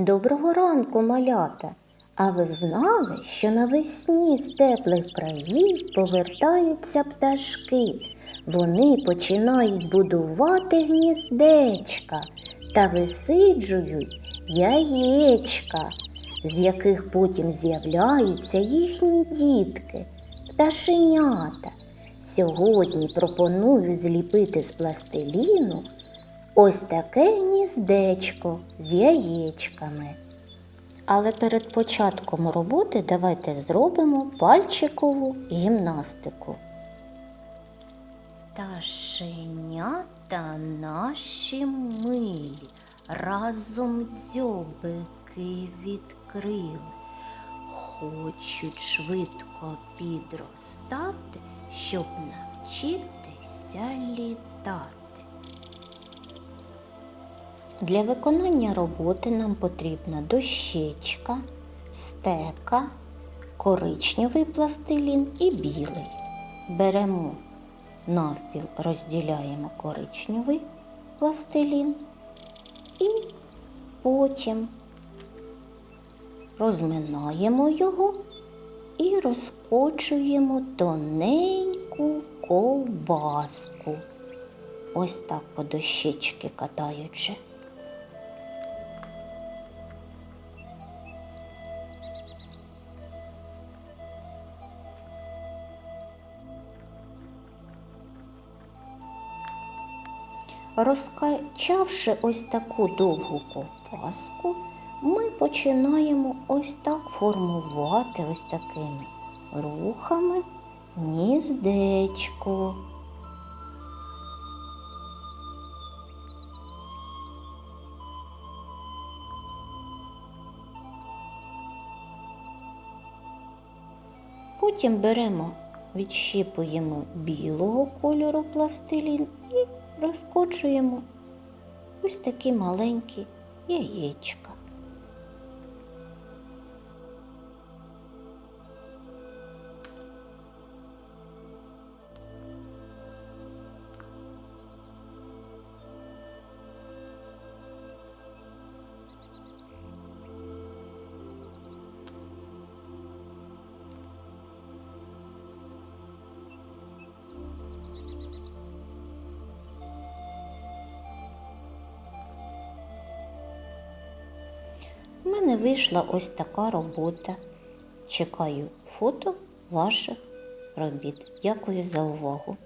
Доброго ранку, малята! А ви знали, що навесні з теплих країв повертаються пташки? Вони починають будувати гніздечка та висиджують яєчка, з яких потім з'являються їхні дітки, пташенята. Сьогодні пропоную зліпити з пластиліну ось таке гніздечко з яєчками. Але перед початком роботи давайте зробимо пальчикову гімнастику. Пташенята наші милі, разом дзьобики відкрили, хочуть швидко підростати, щоб навчитися літати. Для виконання роботи нам потрібна дощечка, стека, коричневий пластилін і білий. Беремо навпіл, розділяємо коричневий пластилін і потім розминаємо його і розкочуємо тоненьку ковбаску. Ось так по дощечки катаючи. Розкачавши ось таку довгу ковбаску, ми починаємо ось так формувати ось такими рухами гніздечко. Потім беремо, відщіпуємо білого кольору пластилін і розкочуємо ось такі маленькі яєчка. Мене вийшла ось така робота. Чекаю фото ваших робіт. Дякую за увагу.